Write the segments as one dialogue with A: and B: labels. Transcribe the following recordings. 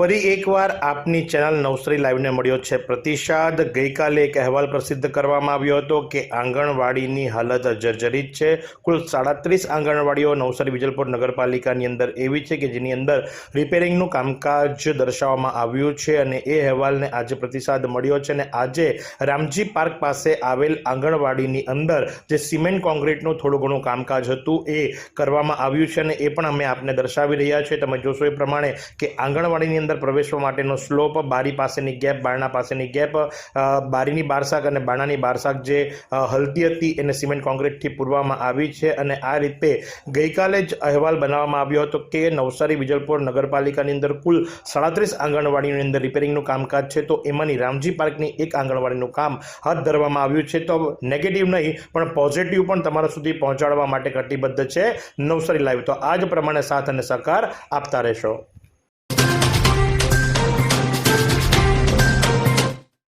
A: ફરી એકવાર આપની ચેનલ નવસરી લાઈવને મળ્યો છે. પ્રતિસાદ ગઈકાલે એક અહેવાલ પ્રસિદ્ધ કરવામાં આવ્યો હતો કે આંગણવાડીની હાલત જર્જરિત છે. કુલ સાડત્રીસ આંગણવાડીઓ નવસારી વિજલપુર નગરપાલિકાની અંદર એવી છે કે જેની અંદર રિપેરિંગનું કામકાજ દર્શાવવામાં આવ્યું છે અને એ અહેવાલને આજે પ્રતિસાદ મળ્યો છે અને આજે રામજી પાર્ક પાસે આવેલ આંગણવાડીની અંદર જે સિમેન્ટ કોન્ક્રીટનું થોડું ઘણું કામકાજ હતું એ કરવામાં આવ્યું છે અને એ પણ અમે આપને દર્શાવી રહ્યા છીએ. તમે જોશો એ પ્રમાણે કે આંગણવાડીની અંદર પ્રવેશવા માટેનો સ્લોપ, બારી પાસેની ગેપ, બારણા પાસેની ગેપ બારીની બારશાક અને બારણાની બારશાક જે હલતી હતી એને સિમેન્ટ કોન્ક્રીટથી પૂરવામાં આવી છે અને આ રીતે ગઈકાલે જ અહેવાલ બનાવવામાં આવ્યો હતો કે નવસારી, વિજલપુર નગરપાલિકાની અંદર કુલ સાડત્રીસ આંગણવાડીની અંદર રિપેરિંગનું કામકાજ છે. તો એમાંની રામજી પાર્કની એક આંગણવાડીનું કામ હાથ ધરવામાં આવ્યું છે. તો નેગેટિવ નહીં, પણ પોઝિટિવ પણ તમારા સુધી પહોંચાડવા માટે કટિબદ્ધ છે નવસારી લાઈવ તો આ જ પ્રમાણે સાથ અને સહકાર આપતા રહેશો.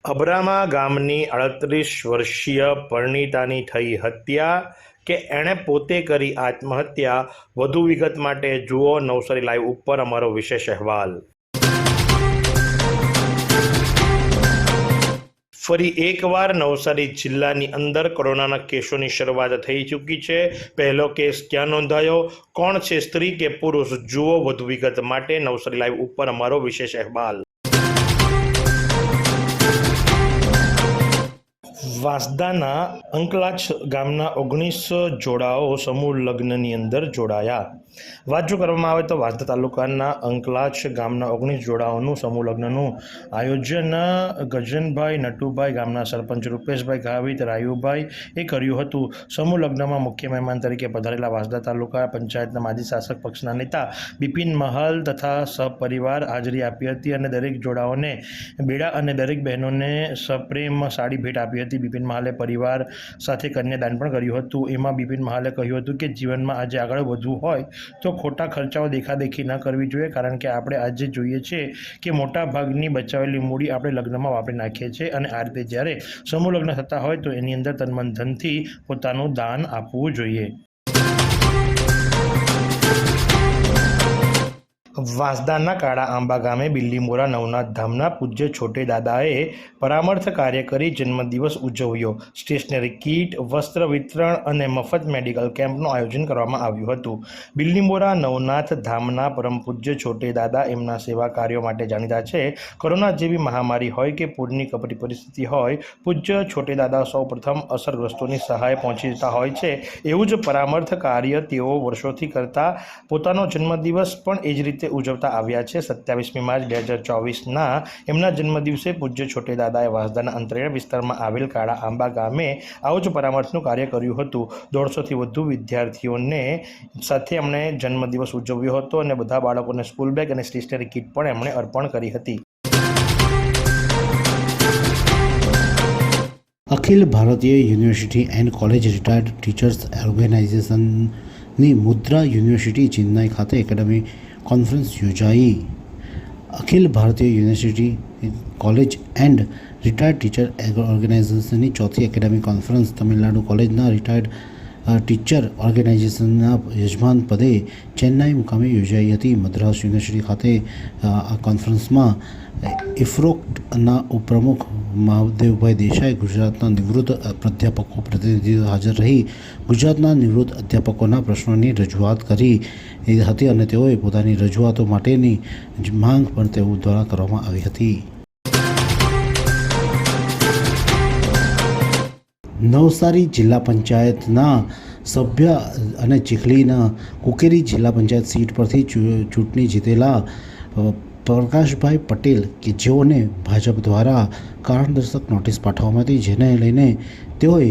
A: અબરામા ગામની અડત્રીસ વર્ષીય પરણિતાની થઈ હત્યા કે એણે પોતે કરી આત્મહત્યા, વધુ વિગત માટે જુઓ નવસારી લાઈવ ઉપર અમારો વિશેષ અહેવાલ. ફરી એકવાર નવસારી જિલ્લાની અંદર કોરોનાના કેસોની શરૂઆત થઈ ચૂકી છે. પહેલો કેસ ક્યાં નોંધાયો? કોણ છે સ્ત્રી કે પુરુષ? જુઓ વધુ વિગત માટે નવસારી લાઈવ ઉપર અમારો વિશેષ અહેવાલ. વાંસદાના અંકલાચ ગામના ઓગણીસ જોડાઓ સમૂહ લગ્નની અંદર જોડાયા. વાત જો કરવામાં આવે તો વાંસદા તાલુકાના અંકલાચ ગામના ઓગણીસ જોડાઓનું સમૂહ લગ્નનું આયોજન ગજનભાઈ નટુભાઈ ગામના સરપંચ રૂપેશભાઈ ગાવિત, રાયુભાઈ એ કર્યું હતું. સમૂહ લગ્નમાં મુખ્ય મહેમાન તરીકે પધારેલા વાંસદા તાલુકા પંચાયતના માજી શાસક પક્ષના નેતા બિપિન મહલ તથા સપરિવાર હાજરી આપી હતી અને દરેક જોડાઓને, બેડા અને દરેક બહેનોને સપ્રેમ સાડી ભેટ આપી હતી. બિપિન મહાલે પરિવાર સાથે કન્યાદાન પણ કર્યું હતું. એમાં બિપિન મહાલે કહ્યું હતું કે, જીવનમાં આજે આગળ વધવું હોય તો ખોટા ખર્ચાઓ દેખાદેખી ન કરવી જોઈએ, કારણ કે આપણે આજે જોઈએ છીએ કે મોટા ભાગની બચાવેલી મૂડી આપણે લગ્નમાં વાપરી નાખીએ છીએ અને આ રીતે જ્યારે સમૂહ લગ્ન થતા હોય તો એની અંદર તનમન ધનથી પોતાનું દાન આપવું જોઈએ. વાંસદાના કાળા આંબા ગામે બિલ્લીમોરા નવનાથ ધામના પૂજ્ય છોટે દાદાએ પરામર્શ કાર્ય કરી જન્મદિવસ ઉજવ્યો. સ્ટેશનરી કીટ, વસ્ત્ર વિતરણ અને મફત મેડિકલ કેમ્પનું આયોજન કરવામાં આવ્યું હતું. બિલ્લીમોરા નવનાથ ધામના પરમ પૂજ્ય છોટે દાદા એમના સેવા કાર્યો માટે જાણીતા છે. કોરોના જેવી મહામારી હોય કે પૂરની કપરી પરિસ્થિતિ હોય, પૂજ્ય છોટે દાદા સૌ પ્રથમ અસરગ્રસ્તોની સહાય પહોંચી જતા હોય છે. એવું જ પરામર્શ કાર્ય તેઓ વર્ષોથી કરતા પોતાનો જન્મદિવસ પણ એ જ રીતે ઉજવતા આવ્યા છે. સત્યાવીસમી માર્ચ બે હજાર ચોવીસના એમના જન્મદિવસે પૂજ્ય છોટે દાદાએ વાસદાના અંતરિયાળ વિસ્તારમાં આવેલ કાળા આંબા ગામે આવું જ પરામર્શનું કાર્ય કર્યું હતું. દોઢસોથી વધુ વિદ્યાર્થીઓને સાથે એમણે જન્મદિવસ ઉજવ્યો હતો અને બધા બાળકોને સ્કૂલ બેગ અને સ્ટેશનરી કીટ પણ એમણે અર્પણ કરી હતી.
B: Akhil Bharatiya university and college retired teachers ઓર્ગેનાઇઝેશનની મુદ્રા યુનિવર્સિટી ચેન્નાઈ ખાતે એકેડમી કોન્ફરન્સ યોજાઈ. Akhil Bharatiya university college and retired teacher ઓર્ગેનાઇઝેશનની ચોથી એકેડમી કોન્ફરન્સ તમિલનાડુ કોલેજના રિટાયર્ડ ટીચર ઓર્ગેનાઇઝેશનના યજમાન પદે ચેન્નાઈ મુકામે યોજાઈ હતી. મદ્રાસ યુનિવર્સિટી ખાતે આ કોન્ફરન્સમાં ઇફ્રોક્ટના ઉપપ્રમુખ મહાદેવભાઈ દેસાઈ, ગુજરાતના નિવૃત્ત પ્રાધ્યાપકો પ્રતિનિધિઓ હાજર રહી. ગુજરાતના નિવૃત્ત અધ્યાપકોના પ્રશ્નોની રજૂઆત કરી હતી અને તેઓએ પોતાની રજૂઆતો માટેની માંગ પણ તેઓ દ્વારા કરવામાં આવી હતી. નવસારી જિલ્લા પંચાયતના સભ્ય અને ચીખલીના કુકેરી જિલ્લા પંચાયત સીટ પરથી ચૂંટણી જીતેલા પ્રકાશભાઈ પટેલ કે જેઓને ભાજપ દ્વારા કારણદર્શક નોટિસ પાઠવવામાં હતી, જેને લઈને તેઓએ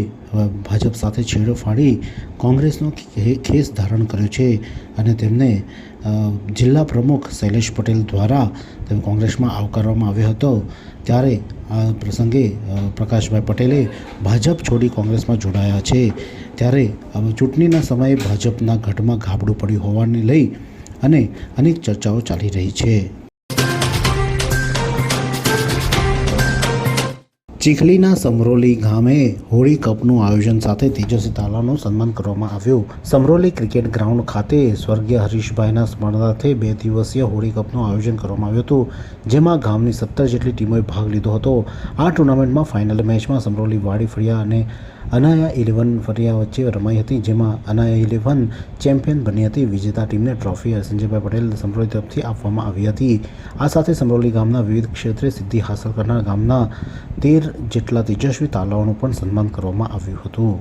B: ભાજપ સાથે છેડો ફાડી કોંગ્રેસનો ખેસ ધારણ કર્યો છે અને તેમને જિલ્લા પ્રમુખ શૈલેષ પટેલ દ્વારા તેને કોંગ્રેસમાં આવકારવામાં આવ્યો હતો. ત્યારે આ પ્રસંગે પ્રકાશભાઈ પટેલે ભાજપ છોડી કોંગ્રેસમાં જોડાયા છે. ત્યારે ચૂંટણીના સમયે ભાજપના ગઢમાં ગાબડું પડ્યું હોવાને લઈ અને અનેક ચર્ચાઓ ચાલી રહી છે. ચીખલીના સમરોલી ગામે હોળી કપનું આયોજન સાથે તેજસ્વી તાલાનું સન્માન કરવામાં આવ્યું. સમરોલી ક્રિકેટ ગ્રાઉન્ડ ખાતે સ્વર્ગીય હરીશભાઈના સ્મરણાર્થે બે દિવસીય હોળી કપનું આયોજન કરવામાં આવ્યું હતું, જેમાં ગામની સત્તર જેટલી ટીમોએ ભાગ લીધો હતો. આ ટુર્નામેન્ટમાં ફાઇનલ મેચમાં સમરોલી વાડી ફળિયા અને અનાયા ઇલેવન ફરિયા વચ્ચે રમાઈ હતી, જેમાં અનાયા ઇલેવન ચેમ્પિયન બની હતી. વિજેતા ટીમને ટ્રોફી સંજયભાઈ પટેલ સમરોલી તરફથી આપવામાં આવી હતી. આ સાથે સમરોલી ગામના વિવિધ ક્ષેત્રે સિદ્ધિ હાંસલ કરનાર ગામના તેર જેટલા તેજસ્વી તાલાઓનું પણ સન્માન કરવામાં આવ્યું હતું.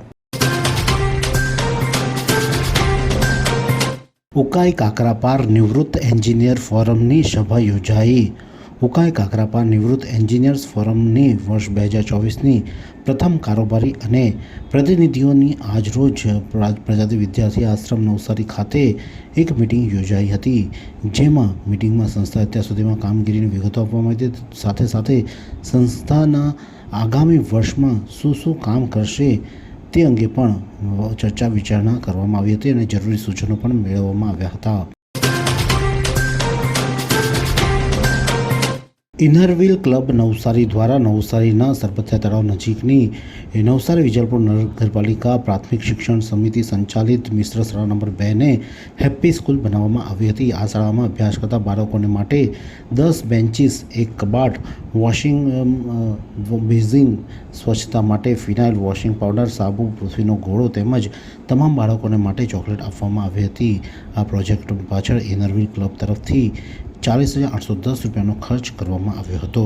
B: ઉકાઈ કાકરાપાર નિવૃત્ત એન્જિનિયર ફોરમની સભા યોજાઈ. ઉકાઈ કાકરાપા નિવૃત્ત એન્જિનિયર્સ ફોરમની વર્ષ બે હજાર ચોવીસની પ્રથમ કારોબારી અને પ્રતિનિધિઓની આજરોજ પ્રા- પ્રજાતિ વિદ્યાર્થી આશ્રમ નવસારી ખાતે એક મિટિંગ યોજાઈ હતી, જેમાં મિટિંગમાં સંસ્થા અત્યાર સુધીમાં કામગીરીની વિગતો આપવામાં આવી હતી સાથે સાથે સંસ્થાના આગામી વર્ષમાં શું શું કામ કરશે તે અંગે પણ ચર્ચા વિચારણા કરવામાં આવી હતી અને જરૂરી સૂચનો પણ મેળવવામાં આવ્યા હતા. ઇનરવિલ ક્લબ નવસારી દ્વારા નવસારીના સરપથિયા તળાવ નજીકની નવસારી વિજલપુર નગરપાલિકા પ્રાથમિક શિક્ષણ સમિતિ સંચાલિત મિશ્ર શાળા નંબર બેને હેપ્પી સ્કૂલ બનાવવામાં આવી હતી. આ શાળામાં અભ્યાસ કરતા બાળકોને માટે દસ બેન્ચીસ, એક કબાટ, વોશિંગ બેઝિંગ સ્વચ્છતા માટે ફિનાઇલ વોશિંગ પાવડર, સાબુ, પૃથ્વીનો ઘોડો તેમજ તમામ બાળકોને માટે ચોકલેટ આપવામાં આવી હતી. આ પ્રોજેક્ટ પાછળ ઇનરવિલ ક્લબ તરફથી ચાલીસ હજાર આઠસો દસ રૂપિયાનો ખર્ચ કરવામાં આવ્યો હતો.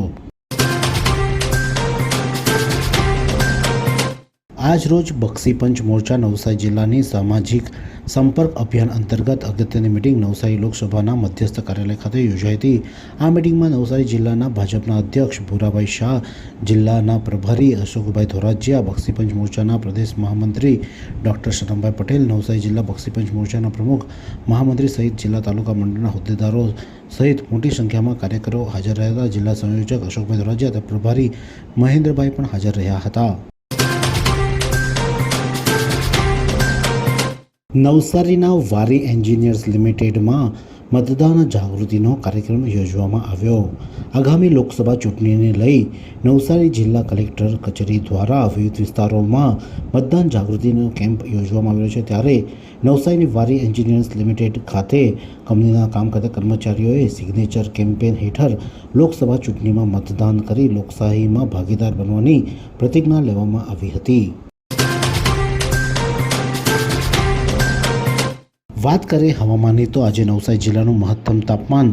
B: આજ રોજ બક્ષીપંચ મોરચા નવસારી જિલ્લાની સામાજિક સંપર્ક અભિયાન અંતર્ગત અગત્યની મિટિંગ નવસારી લોકસભાના મધ્યસ્થ કાર્યાલય ખાતે યોજાઈ હતી. આ મિટિંગમાં નવસારી જિલ્લાના ભાજપના અધ્યક્ષ ભૂરાભાઈ શાહ, જિલ્લાના પ્રભારી અશોકભાઈ ધોરાજીયા બક્ષીપંચ મોરચાના પ્રદેશ મહામંત્રી ડૉક્ટર શરમભાઈ પટેલ, નવસારી જિલ્લા બક્ષીપંચ મોરચાના પ્રમુખ મહામંત્રી સહિત જિલ્લા તાલુકા મંડળના હોદ્દેદારો સહિત મોટી સંખ્યામાં કાર્યકરો હાજર રહ્યા હતા. જિલ્લા સંયોજક અશોકભાઈ ધોરાજીયા તથા પ્રભારી મહેન્દ્રભાઈ પણ હાજર રહ્યા હતા. નવસારીના વારી એન્જિનિયર્સ લિમિટેડમાં મતદાન જાગૃતિનો કાર્યક્રમ યોજવામાં આવ્યો. આગામી લોકસભા ચૂંટણીને લઈ નવસારી જિલ્લા કલેક્ટર કચેરી દ્વારા વિવિધ વિસ્તારોમાં મતદાન જાગૃતિનો કેમ્પ યોજવામાં આવ્યો છે. ત્યારે નવસારીની વારી એન્જિનિયર્સ લિમિટેડ ખાતે કંપનીના કામ કરતા કર્મચારીઓએ સિગ્નેચર કેમ્પેન હેઠળ લોકસભા ચૂંટણીમાં મતદાન કરી લોકશાહીમાં ભાગીદાર બનવાની પ્રતિજ્ઞા લેવામાં આવી હતી. વાત કરીએ હવામાનની, તો આજે નવસારી જિલ્લાનું મહત્તમ તાપમાન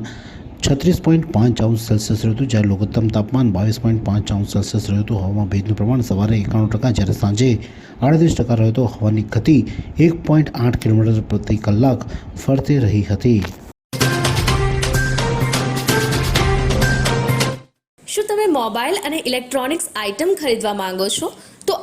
B: છત્રીસ પોઈન્ટ પાંચ અંશ સેલ્સિયસ રહ્યું હતું. જ્યારે લઘુત્તમ તાપમાન બાવીસ પોઈન્ટ પાંચ અંશ સેલ્સિયસ રહ્યું હતું. હવામાં ભેજનું પ્રમાણ સવારે એકાણું ટકા, જ્યારે સાંજે આડત્રીસ ટકા રહ્યો હતો. હવાની ગતિ એક પોઈન્ટ આઠ કિલોમીટર પ્રતિ કલાક ફરતી રહી હતી.
C: શું તમે મોબાઈલ અને ઇલેક્ટ્રોનિક્સ આઇટમ ખરીદવા માંગો છો?